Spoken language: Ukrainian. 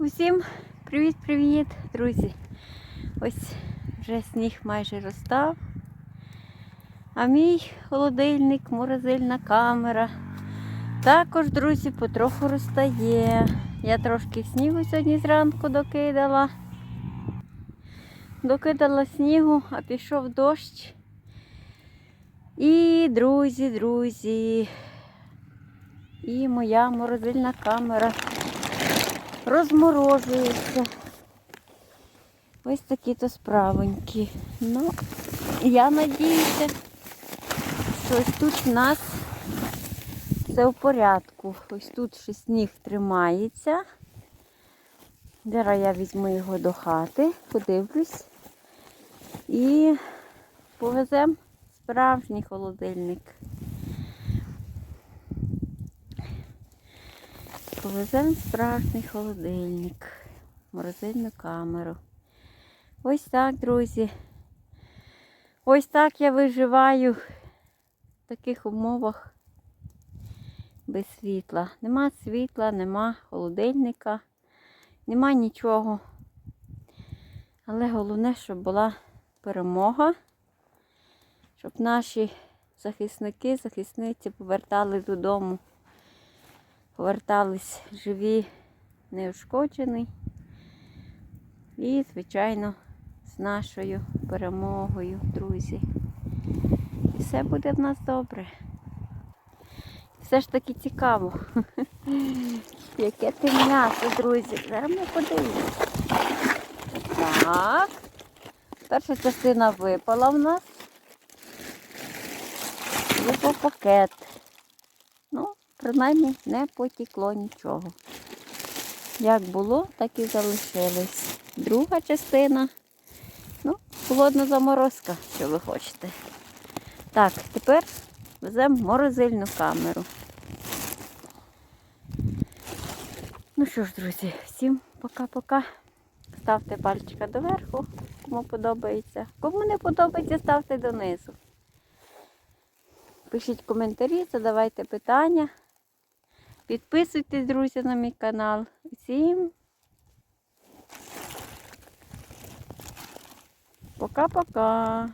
Усім привіт-привіт, друзі! Ось вже сніг майже розстав. А мій холодильник, морозильна камера. Також, друзі, потроху розтає. Я трошки снігу сьогодні зранку докидала. Докидала снігу, а пішов дощ. І, друзі, друзі, і моя морозильна камера розморожується. Ось такі то справонькі. Ну, я надіюся, що ось тут в нас все в порядку. Ось тут ще сніг тримається. Зараз я візьму його до хати, подивлюсь і повеземо справжній холодильник. Повеземо справжній холодильник, морозильну камеру. Ось так, друзі. Ось так я виживаю в таких умовах без світла. Нема світла, нема холодильника, нема нічого. Але головне, щоб була перемога, щоб наші захисники, захисниці повертались додому повертались живі, неушкоджені. І, звичайно, з нашою перемогою, друзі. І все буде в нас добре. Все ж таки цікаво. Яке ти м'ясо, друзі. Зараз ми подивимося. Так. Перша частина випала в нас. Випав пакет. Принаймні не потікло нічого. Як було, так і залишилось. Друга частина. Ну, холодна заморозка, що ви хочете. Так, тепер веземо морозильну камеру. Ну що ж, друзі, всім пока-пока. Ставте пальчика доверху, кому подобається. Кому не подобається, ставте донизу. Пишіть коментарі, задавайте питання. Підписуйтесь, друзі, на мій канал. Всім пока-пока.